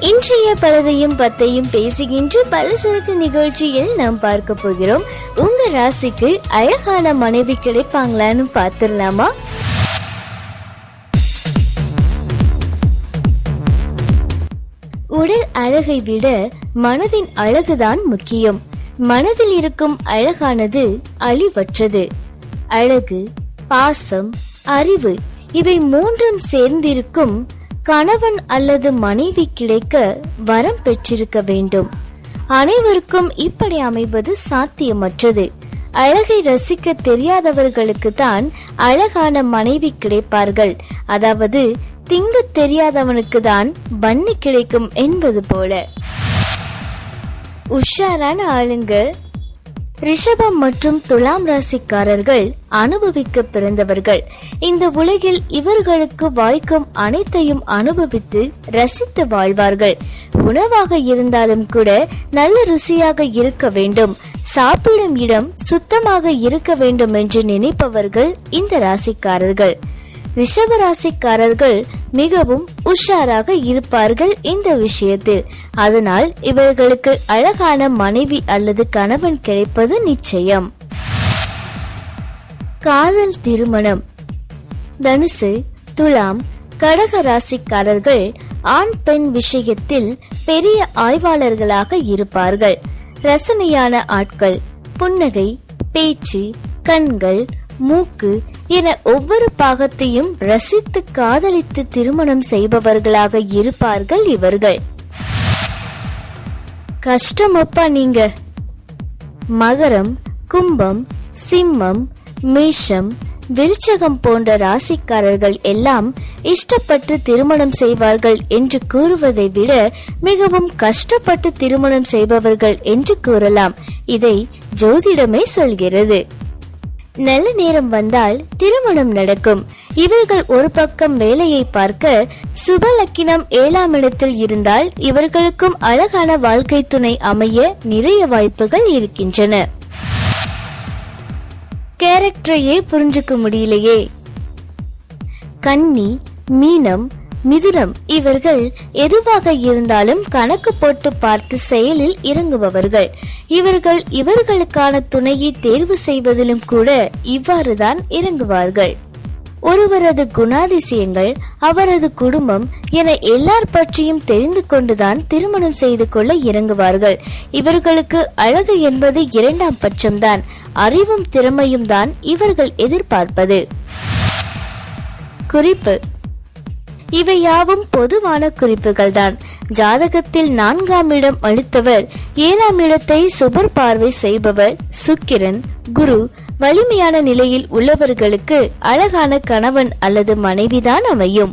இன்றைய பலதையும் பத்தையும் பேசுகின்ற பலசரக்கு நிகழ்ச்சியில் நாம் பார்க்க போகிறோம். உங்க ராசிக்கு அழகான மனைவி கிடைப்பாங்களான்னு பார்த்துடலாமா? உடல் அழகை விட மனதின் அழகுதான் முக்கியம். மனதில் இருக்கும் அழகானது அழிவற்றது. அழகு பாசம் அறிவு இவை மூன்றும் சேர்ந்திருக்கும் கணவன் அல்லது மனைவி கிடைக்க வரம் பெற்றிருக்க வேண்டும். அனைவருக்கும் இப்படி அமைவது சாத்தியமற்றது. அழகை ரசிக்க தெரியாதவர்களுக்கு தான் அழகான மனைவி கிடைப்பார்கள். அதாவது திங்க தெரியாதவனுக்கு தான் பண்ணி கிடைக்கும் என்பது போல. உஷாரான ஆளுங்க ரிஷபம் மற்றும் துலாம் ராசிக்காரர்கள் அனுபவிக்க பிறந்தவர்கள். இந்த உலகில் இவர்களுக்கு வாய்க்கும் அனைத்தையும் அனுபவித்து ரசித்து வாழ்வார்கள். உணவாக இருந்தாலும் கூட நல்ல ருசியாக இருக்க வேண்டும். சாப்பிடும் இடம் சுத்தமாக இருக்க வேண்டும் என்று நினைப்பவர்கள் இந்த ராசிக்காரர்கள். ரிஷப ராசிக்காரர்கள் மிகவும் உஷாராக இருப்பார்கள் இந்த விஷயத்தில். அதனால் இவர்களுக்கு அழகான மனைவி அல்லது கணவன் கிடைப்பது நிச்சயம். காதல் திருமணம். தனுசு துலாம் கடக ராசிக்காரர்கள் ஆண் பெண் விஷயத்தில் பெரிய ஆய்வாளர்களாக இருப்பார்கள். ரசனையான ஆட்கள் புன்னகை பேச்சு கண்கள் மூக்கு என ஒவ்வொரு பாகத்தையும் ரசித்து காதலித்து திருமணம் செய்பவர்களாக இருப்பார்கள் இவர்கள். கஷ்டமப்பா நீங்க. மகரம் கும்பம் சிம்மம் மேஷம் விருச்சகம் போன்ற ராசிக்காரர்கள் எல்லாம் இஷ்டப்பட்டு திருமணம் செய்வார்கள் என்று கூறுவதை விட மிகவும் கஷ்டப்பட்டு திருமணம் செய்பவர்கள் என்று கூறலாம். இதை ஜோதிடமே சொல்கிறது. நல்ல நேரம் வந்தால் திருமணம் நடக்கும். இவர்கள் ஒரு பக்கம் வேலையை பார்க்க சுபலக்கினம் ஏழாம் இடத்தில் இருந்தால் இவர்களுக்கும் அழகான வாழ்க்கை துணை அமைய நிறைய வாய்ப்புகள் இருக்கின்றன. கேரக்டரையே புரிஞ்சுக்க முடியலையே. கன்னி மீனம் மிதுனம். இவர்கள் எதுவாக இருந்தாலும் கணக்கு போட்டு பார்த்து செயலில் இறங்குபவர்கள். இவர்கள் இவர்களுக்கான துணையை தேர்வு செய்வதிலும் கூட இவ்வாறுதான் இறங்குவார்கள். ஒருவரது குணாதிசயங்கள் அவரது குடும்பம் என எல்லார் பற்றியும் தெரிந்து கொண்டுதான் திருமணம் செய்து கொள்ள இறங்குவார்கள். இவர்களுக்கு அழகு என்பது இரண்டாம் பட்சம்தான். அறிவும் திறமையும் தான் இவர்கள் எதிர்பார்ப்பது. குறிப்பு இவை யாவும் பொதுவான குறிப்புகள் தான் ஜாதகத்தில் நான்காம் இடம் அளித்தவர் ஏழாம் இடத்தை சுபர் பார்வை செய்பவர் சுக்கிரன் குரு. வலிமையான நிலையில் உள்ளவர்களுக்கு அழகான கணவன் அல்லது மனைவிதான் அமையும்.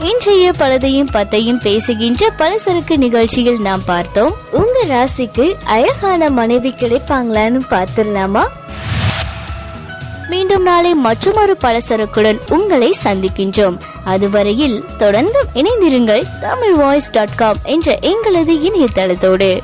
இன்றைய பலதையும் பத்தையும் பேசுகின்ற பலசரக்கு நிகழ்ச்சியில் நாம் பார்த்தோம் உங்க ராசிக்கு அழகான மனைவி கிடைப்பாங்களான்னு பார்த்துடலாமா? மீண்டும் நாளை மற்றொரு பலசரக்குடன் உங்களை சந்திக்கின்றோம். அதுவரையில் தொடர்ந்து இணைந்திருங்கள் தமிழ் வாய்ஸ் டாட் காம் என்ற எங்களது இணையதளத்தோடு.